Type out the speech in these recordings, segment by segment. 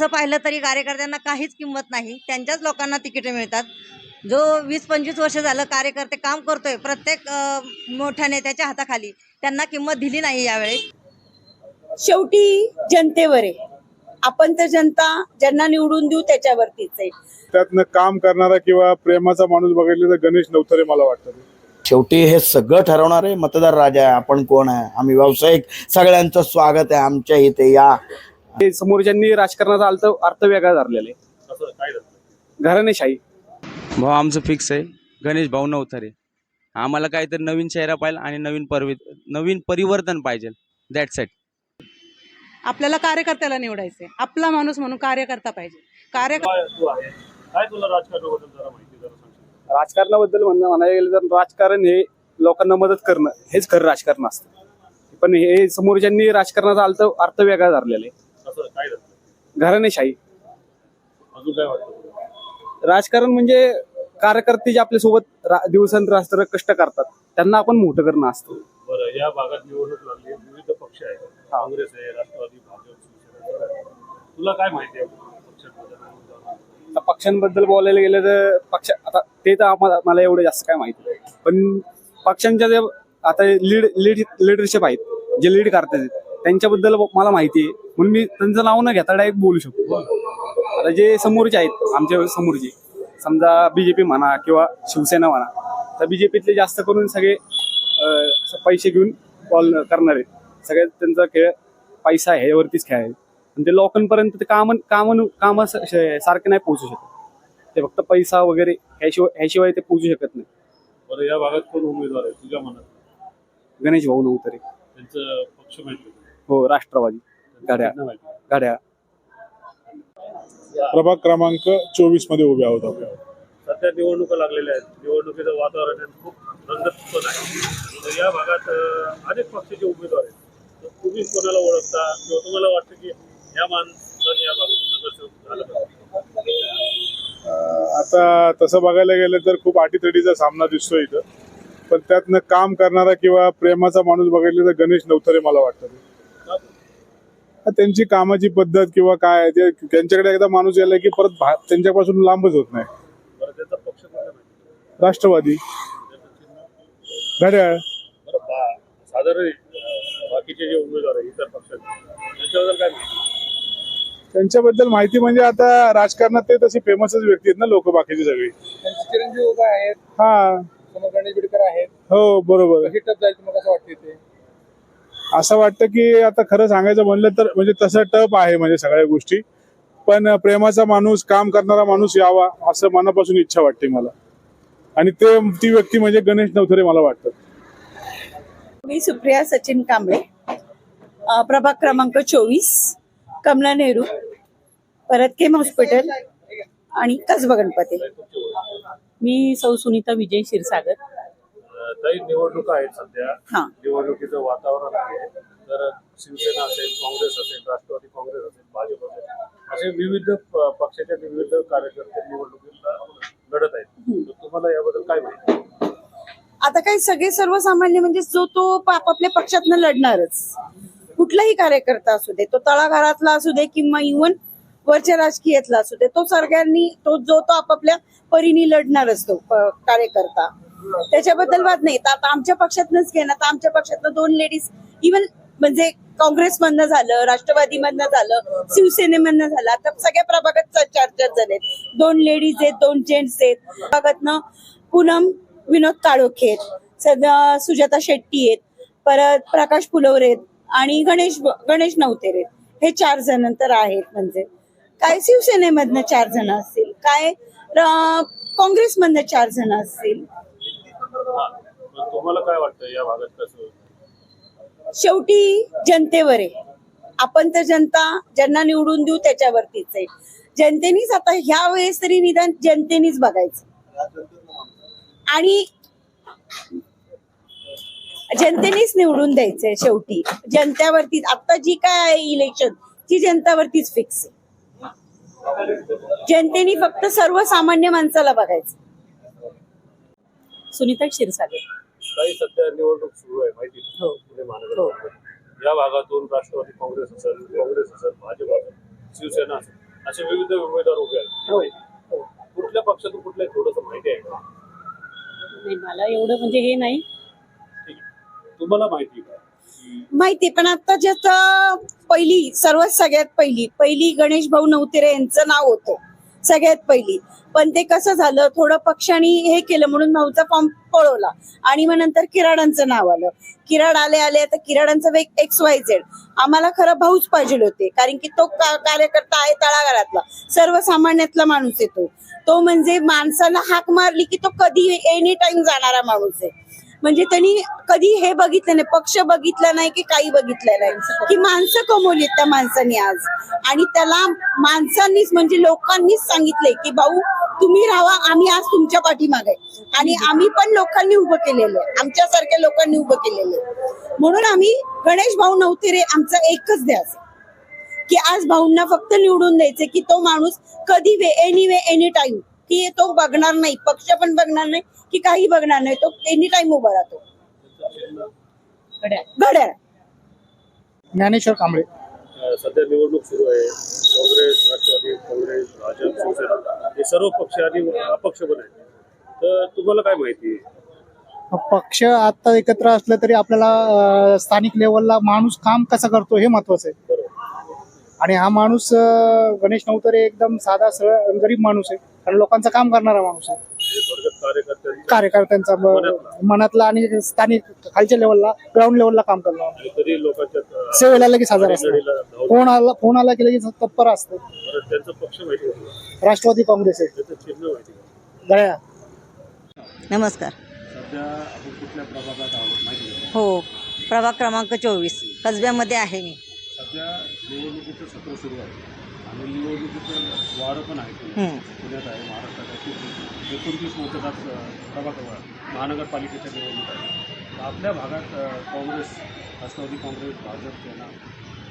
तसं पाहिलं तरी कार्यकर्त्यांना काहीच किंमत नाही. त्यांच्याच लोकांना तिकीटं मिळतात. जो वीस पंचवीस वर्ष झालं कार्यकर्ते काम करतोय प्रत्येक मोठ्या नेत्याच्या हाताखाली त्यांना किंमत दिली नाही यावेळेस शेवटी जनतेवर आहे आपण तर जनता ज्यांना निवडून देऊ त्याच्यावरतीच आहे त्यातनं काम करणारा किंवा प्रेमाचा माणूस बघितलं तर गणेश नवतरे मला वाटतं. शेवटी हे सगळं ठरवणारे मतदार राजा आहे. आपण कोण आहे? आम्ही व्यावसायिक सगळ्यांचं स्वागत आहे. आमच्या इथे या ते समोरच्यांनी राजकारणाचा अर्थ अर्थ वेगळा धरलेला आहे. घराणेशाही. भाऊ आमचं फिक्स आहे. गणेश भाऊ नवथरे. आम्हाला काहीतरी नवीन चेहरा पाहिजे आणि नवीन परवि नवीन परिवर्तन पाहिजे. दॅट सेट आपल्याला कार्यकर्त्याला निवडायचंय. आपला माणूस म्हणून कार्यकर्ता पाहिजे. कार्य राजकारणाबद्दल म्हणणं म्हणायला गेलं तर राजकारण हे लोकांना मदत करणं हेच खरं राजकारण असतं. पण हे समोरच्यांनी राजकारणाचा अर्थ अर्थ वेगळा धरलेला आहे. घराणेशाही राजकारण म्हणजे कार्यकर्ते जे आपल्यासोबत रा- दिवसेंदिवस कष्ट करतात त्यांना आपण मोठं करणं असतं. बरं या भागात निवडणूक लागली विविध पक्ष आहेत. काँग्रेस आहे राष्ट्रवादी भाजप तुला काय माहिती आहे पक्षांबद्दल? बोलायला गेलं तर पक्ष आता ते तर आम्हाला मला एवढं जास्त काय माहिती. पण पक्षांच्या जे आता लीड लीड लिडरशिप आहेत जे लीड करतात त्यांच्याबद्दल मला माहिती आहे. म्हणून मी त्यांचं नाव न घेता डायरेक्ट बोलू शकतो. आता जे समोरचे आहेत आमच्या समोरचे समजा बीजेपी म्हणा किंवा शिवसेना म्हणा तर बीजेपीतले जास्त करून सगळे पैसे घेऊन बॉल करणार आहेत. सगळ्यात त्यांचा खेळ पैसा आहे ह्यावरतीच खेळ आहे. आणि ते लोकांपर्यंत ते काम काम काम सारखे नाही पोहोचू शकत. ते फक्त पैसा वगैरे ह्याशिवाय ह्याशिवाय ते पोहोचू शकत नाही. बरं या भागात कोण उमेदवार आहे? तुझ्या मनात? गणेश भाऊ नव्हतरे त्यांचं पक्ष माहिती? हो राष्ट्रवादी. आहे. गाड्या. प्रभाग क्रमांक चोवीसमध्ये उभे आहोत आपण. सध्या निवडणुका लागलेल्या आहेत. निवडणुकीचं वातावरण आहे, खूप रंगत आहे. तर या भागात अनेक पक्षाचे उमेदवार आहेत. तर तुम्ही कोणाला ओळखता? किंवा तुम्हाला वाटतं की या माणसाने या भागातून नगरसेवक झालं पाहिजे? अं, आता तसं बघायला गेलं तर खूप अटीतटीचा सामना दिसतोय इथं. पण त्यातनं काम करणारा किंवा प्रेमाचा माणूस बघितलं तर गणेश नवतरे मला वाटतं. त्यांची कामाची पद्धत किंवा काय आहे ते त्यांच्याकडे एकदा माणूस गेला की परत त्यांच्यापासून लांबच होत नाही? राष्ट्रवादी. घड्याळ. साधारण अं, बाकीचे जे उमेदवार आहेत इतर पक्षाचे त्यांच्याबद्दल काय माहिती? त्यांच्याबद्दल माहिती म्हणजे आता राजकारणात ते तशी फेमसच व्यक्ती आहेत ना लोक बाकीची सगळी. चिरंजीव उभा आहेत. हा. आहेत. हो बरोबर. जाईल तुम्हाला कसं वाटते ते असं वाटतं की आता खरं सांगायचं म्हणलं तर म्हणजे तसं टप आहे म्हणजे सगळ्या गोष्टी. पण प्रेमाचा माणूस काम करणारा माणूस यावा असं मनापासून इच्छा वाटते मला. आणि ते ती व्यक्ती म्हणजे गणेश नवथरे मला वाटतं. मी सुप्रिया सचिन कांबळे. प्रभाग क्रमांक चोवीस कमला नेहरू परत केम हॉस्पिटल आणि कसबा गणपती. मी सौ सुनीता विजय क्षीरसागर. काही निवडणुका आहेत सध्या. हा. निवडणुकीचं वातावरण आहे. तर शिवसेना असेल काँग्रेस असेल राष्ट्रवादी काँग्रेस असेल भाजप असेल असे विविध प- पक्षाचे विविध कार्यकर्ते निवडणुकीला लढत आहेत. तर तुम्हाला याबद्दल काय माहिती? आता काही सगळे सर्वसामान्य म्हणजे जो तो आपापल्या पक्षातनं लढणारच. कुठलाही कार्यकर्ता असू दे तो तळागाळातला असू दे किंवा इव्हन वरच्या राजकीयातला असू दे तो सगळ्यांनी तो जो तो आपापल्या परीने लढणारच तो प- कार्यकर्ता. त्याच्याबद्दल वाद नाही. तर आता आमच्या पक्षातनच घे ना. तर आमच्या पक्षातनं दोन लेडीज इव्हन म्हणजे काँग्रेसमधनं झालं राष्ट्रवादीमधनं झालं शिवसेनेमधनं झालं. आता सगळ्या प्रभागात च- चार चार जण आहेत. दोन लेडीज आहेत दोन जेंट्स आहेत. प्रभागातनं पूनम विनोद काळोखे आहेत. सध्या सुजाता शेट्टी आहेत. परत प्रकाश फुलवरे आहेत. आणि गणेश गणेश नवतेरे आहेत. हे चार जण तर आहेत म्हणजे. काय शिवसेनेमधनं चार जण असतील? काय काँग्रेसमधनं चार जण असतील? तुम्हाला काय वाटतं या भागात कसं शेवटी जनतेवर आहे. आपण तर जनता ज्यांना निवडून देऊ त्याच्यावरतीच आहे. जनतेनीच आता ह्या वेळेस तरी निदान जनतेनीच बघायचं. आणि जनतेनेच निवडून द्यायचंय शेवटी. जनतेवरतीच आता जी काय आहे इलेक्शन ती जनतावरतीच फिक्स आहे. जनतेनी फक्त सर्वसामान्य माणसाला बघायचं. सुनीता क्षीरसागर. काही सध्या निवडणूक सुरू आहे माहिती आहे? हो. पुणे महानगरपालिका या भागातून राष्ट्रवादी काँग्रेस असेल काँग्रेस असेल भाजप असेल शिवसेना असेल असे विविध उमेदवार उभे आहेत. कुठल्या पक्षातून कुठल्या थोडस माहिती आहे का? नाही, मला एवढं म्हणजे हे नाही. ठीक आहे. तुम्हाला माहिती आहे का? की माहिती पण आता जास्त पहिली सर्वात सगळ्यात पहिली पहिली गणेश भाऊ नवतेरे यांचं नाव होतं. सगळ्यात पहिली. पण ते कसं झालं थोडं पक्षाने हे केलं म्हणून भाऊचा फॉर्म पळवला. आणि मग नंतर किराडांचं नाव आलं. किराड आले आले तर किराडांचं वेग एक्स वाय झेड आम्हाला खरं भाऊच पाहिजे होते. कारण की तो कार्यकर्ता आहे तळागाळातला. सर्वसामान्यातला माणूस येतो तो. तो म्हणजे माणसाला हाक मारली की तो कधी एनी टाइम जाणारा माणूस आहे. म्हणजे त्यांनी कधी हे बघितलं नाही पक्ष बघितला नाही की काही बघितलं नाही. की माणसं कमवली त्या माणसांनी आज. आणि त्याला माणसांनीच म्हणजे लोकांनीच सांगितले की भाऊ तुम्ही राहा आम्ही आज तुमच्या पाठीमागे आणि आम्ही पण लोकांनी उभं केलेलं आहे. आमच्यासारख्या लोकांनी उभं केलेलं आहे. म्हणून आम्ही गणेश भाऊ नव्हते रे आमचा एकच द्यास की आज भाऊंना फक्त निवडून द्यायचे की तो माणूस कधी way any way any time की तो बघणार नाही पक्ष पण बघणार नाही की काही बघणार नाही तो एनी टाइम उभा राहतो. घड्याळ. ज्ञानेश्वर कांबळे. सध्या निवडणूक सुरू आहे. काँग्रेस राष्ट्रवादी काँग्रेस भाजप शिवसेना हे सर्व पक्ष आणि अपक्ष पण आहेत. तर तुम्हाला काय माहिती आहे? पक्ष आता एकत्र असलं तरी आपल्याला स्थानिक लेवलला माणूस काम कसं करतो हे महत्वाचं आहे. बरोबर. आणि हा माणूस गणेश नवतरे एकदम साधा सरळ गरीब माणूस आहे. कारण लोकांचं काम करणारा माणूस आहे. कार्यकर्त्यांचं मनातला. आणि स्थानिक खालच्या लेवलला ग्राउंड लेवलला काम करणार सेवेला लगेच हजर असतं. फोन आला फोन आला की लगेच तत्पर असतं? राष्ट्रवादी काँग्रेस आहे? गळ्या. नमस्कार. सध्या आपण कुठल्या प्रभागात आहोत माहिती आहे का? हो प्रभाग क्रमांक चोवीस. कसब्यामध्ये आहे मी. सध्या निवडणुकीचं सत्र सुरू आहे. आणि निवडणुकीचं वारं पण आहे. पुण्यात. आहे महाराष्ट्रात आहे. एकोणतीस मतदार प्रभाग महानगरपालिकेच्या निवडणूक आहे. आपल्या भागात काँग्रेस राष्ट्रवादी काँग्रेस भाजप सेना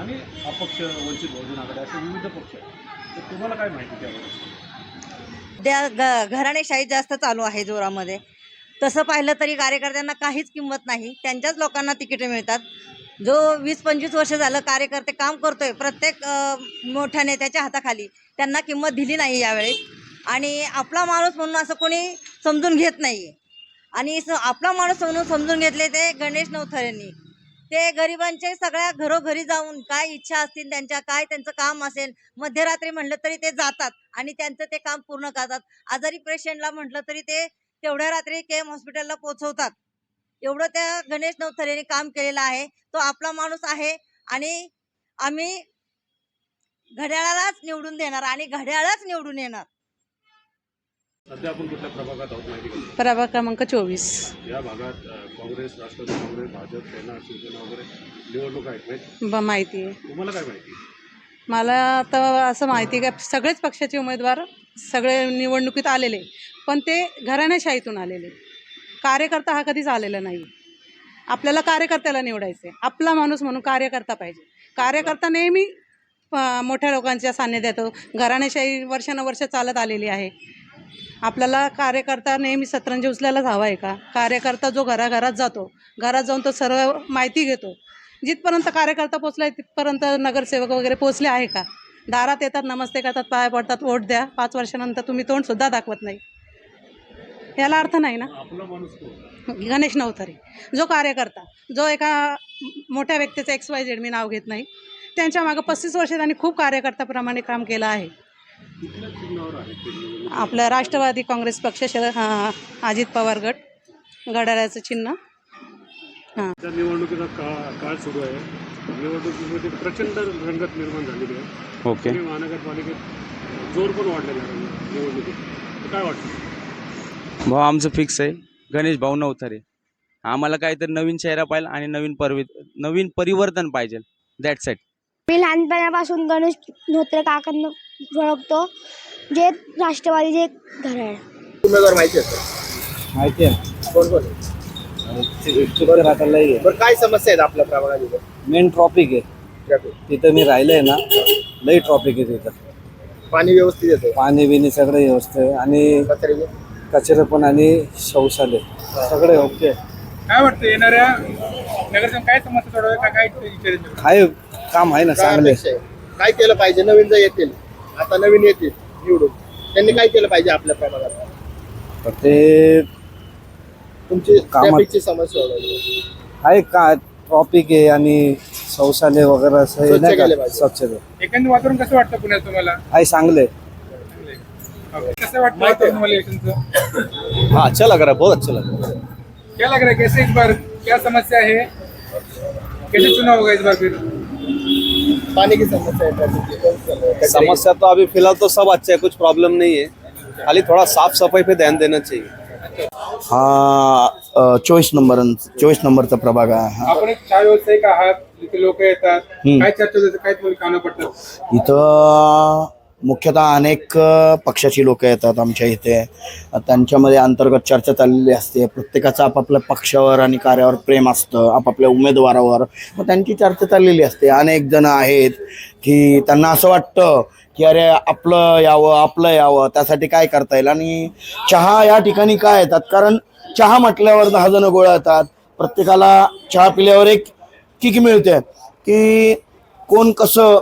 आणि अपक्ष वंचित बहुजन आघाडी असे विविध पक्ष आहेत. तर तुम्हाला काय माहिती त्याबद्दल त्या ग घराणेशाही जास्त चालू आहे जोरामध्ये. तसं पाहिलं तरी कार्यकर्त्यांना काहीच किंमत नाही. त्यांच्याच लोकांना तिकीटे मिळतात. जो वीस पंचवीस वर्ष झालं कार्यकर्ते काम करतोय प्रत्येक मोठ्या नेत्याच्या हाताखाली त्यांना किंमत दिली नाही यावेळेस. आणि आपला माणूस म्हणून असं कोणी समजून घेत नाही आणि स आपला माणूस म्हणून समजून घेतले ते गणेश नवथरेंनी. ते गरिबांचे सगळ्या घरोघरी जाऊन काय इच्छा असतील त्यांच्या काय त्यांचं काम असेल मध्यरात्री म्हटलं तरी ते जातात आणि त्यांचं ते काम पूर्ण करतात. आजारी पेशंटला म्हटलं तरी ते तेवढ्या रात्री के एम हॉस्पिटलला पोहोचवतात. एवढं त्या गणेश नवथरेने काम केलेलं आहे. तो आपला माणूस आहे आणि आम्ही घड्याळालाच निवडून देणार आणि घड्याळच निवडून येणार. सध्या आपण कुठल्या प्रभागात आहोत माहिती का? प्रभाग क्रमांक चोवीस. या भागात अ, काँग्रेस राष्ट्रवादी काँग्रेस भाजप सेना शिवसेना वगैरे निवडणूक आहेत माहिती ब माहिती आहे. तुम्हाला काय माहिती? मला तर असं माहिती आहे का सगळेच पक्षाचे उमेदवार सगळे निवडणुकीत आलेले पण ते घराण्याशाहीतून आलेले कार्यकर्ता हा कधीच आलेला नाही. आपल्याला कार्यकर्त्याला निवडायचे आपला माणूस म्हणून कार्यकर्ता पाहिजे. कार्यकर्ता नेहमी मोठ्या लोकांच्या सान्निध्यात येतो. घराण्याशाही वर्षानुवर्ष चालत आलेली आहे. आपल्याला कार्यकर्ता नेहमी सतरंजी उचलायलाच हवा आहे का? कार्यकर्ता जो घराघरात जातो घरात जाऊन तो सर्व माहिती घेतो. जिथपर्यंत कार्यकर्ता पोचलाय तिथपर्यंत नगरसेवक वगैरे पोचले आहे का? दारात येतात नमस्ते करतात पाय पडतात वोट द्या. पाच वर्षानंतर तुम्ही तोंडसुद्धा दाखवत नाही. याला अर्थ नाही ना? आपला माणूस कोण? गणेश नवथरे जो कार्यकर्ता जो एका मोठ्या व्यक्तीचं एक्स वाय झेड मी नाव घेत नाही त्यांच्या मागं पस्तीस वर्ष त्यांनी खूप कार्यकर्त्याप्रमाणे काम केलं आहे? आपलं राष्ट्रवादी काँग्रेस पक्ष शरद हा, अजित पवार गट घड्याळाचं चिन्ह. त्या निवडणुकीचा काळ सुरू आहे. निवडणुकीमध्ये प्रचंड रंगत निर्माण झालेली आहे. ओके. पुणे महानगरपालिकेत जोर पण वाढलेला आहे निवडणुकीत. काय वाटतं? भाऊ आमचं फिक्स आहे. गणेश भाऊ नवथरे आम्हाला काहीतरी नवीन चेहरा पाहिजे आणि नवीन परवि नवीन परिवर्तन पाहिजे. दॅट सेट मी लहानपणापासून गणेश धोत्रे काकांना ओळखतो जे राष्ट्रवादीचे घर आहे. उमेदवार माहिती असतात माहिती आहे. कोण कोण? आहे? बरं काय समस्या आहेत आपल्या प्रभागात मेन ट्रॉपिक आहे. तिथं मी राहिलंय ना लई ट्रॉपिक आहे तिथं. पाणी व्यवस्थित येतं पाणी बिणी सगळं व्यवस्थित आहे. आणि कचरे पण आणि शौचालय सगळे ओके काय वाटतं येणाऱ्या नगरसेवक काय समस्या काय काम आहे ना चांगले? अपेक्षा आहे? काय केलं पाहिजे? नवीन जर येतील आता नवीन येतील निवडून. त्यांनी काय केलं पाहिजे आपल्या प्रभागात? तर ते तुमची कामात- ट्रॅफिकची समस्या वगैरे आहे का? ट्रॉपिक आहे आणि शौचालय वगैरह असं हे स्वच्छ नाही केले का? पाहिजे. स्वच्छता एकंदर वातावरण कसं वाटतं पुण्यात तुम्हाला? आहे चांगले कसं वाटतं हाँ अच्छा लग रहा है बहुत अच्छा लग रहा है. क्या लग रहा है कैसे इस बार क्या समस्या है? कैसे चुनाव होगा इस बार फिर? पाणी की समस्या समस्या तो अभी फिलहाल तो सब अच्छा है कुछ प्रॉब्लम नहीं है। खाली थोड़ा साफ सफाई पे ध्यान देना चाहिए। हा चोवीस नंबर चोवीस नंबरचा प्रभाग आहे हा. आपण एक चहा व्यावसायिक आहात जिथे लोक येतात काय चर्चा होते काय तुम्हाला कानं पडतात इथं मुख्यतः अनेक पक्षाची लोक येतात आमच्या इथे. त्यांच्यामध्ये अंतर्गत चर्चा चाललेली असते. प्रत्येकाचं आपापल्या पक्षावर आणि कार्यावर प्रेम असतं. आपापल्या उमेदवारावर. मग त्यांची चर्चा चाललेली असते. अनेक जण आहेत की त्यांना असं वाटतं की अरे आपलं यावं आपलं यावं. त्यासाठी काय करता येईल? आणि चहा या ठिकाणी काय येतात? कारण चहा म्हटल्यावर दहा जण गोळा येतात प्रत्येकाला चहा पिल्यावर एक किक मिळते. की कोण कसं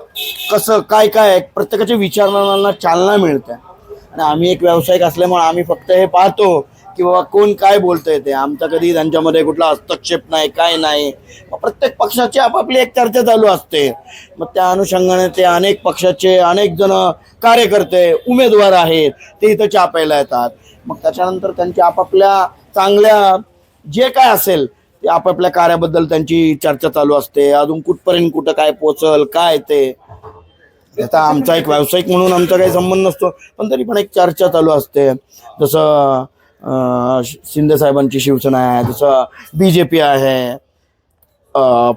कसं काय काय आहे, प्रत्येकाच्या विचारांना चालना मिळते. आणि आम्ही एक व्यावसायिक असल्यामुळे आम्ही फक्त हे पाहतो की बाबा कोण काय बोलतंय ते. आमचा कधी त्यांच्यामध्ये कुठला हस्तक्षेप नाही काय नाही. मग प्रत्येक पक्षाची आपापली एक चर्चा चालू असते. मग त्या अनुषंगाने ते अनेक पक्षाचे अनेक जण कार्यकर्ते उमेदवार आहेत ते इथं चहा प्यायला येतात. मग त्याच्यानंतर त्यांच्या आपापल्या चांगल्या जे काय असेल ते आपापल्या कार्याबद्दल त्यांची चर्चा चालू असते. अजून कुठपर्यंत कुठं काय पोचल काय ते? आता आमचा एक व्यावसायिक म्हणून आमचा काही संबंध नसतो पण तरी पण एक चर्चा चालू असते. जसं शिंदे साहेबांची शिवसेना आहे जसं बी जे पी आहे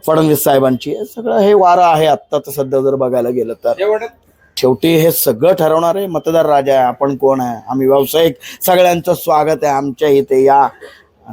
फडणवीस साहेबांची सगळं हे वारं आहे आत्ता तर सध्या जर बघायला गेलं तर. शेवटी हे सगळं ठरवणारे मतदार राजा आहे आपण कोण आहे? आम्ही व्यावसायिक सगळ्यांचं स्वागत आहे आमच्या इथे या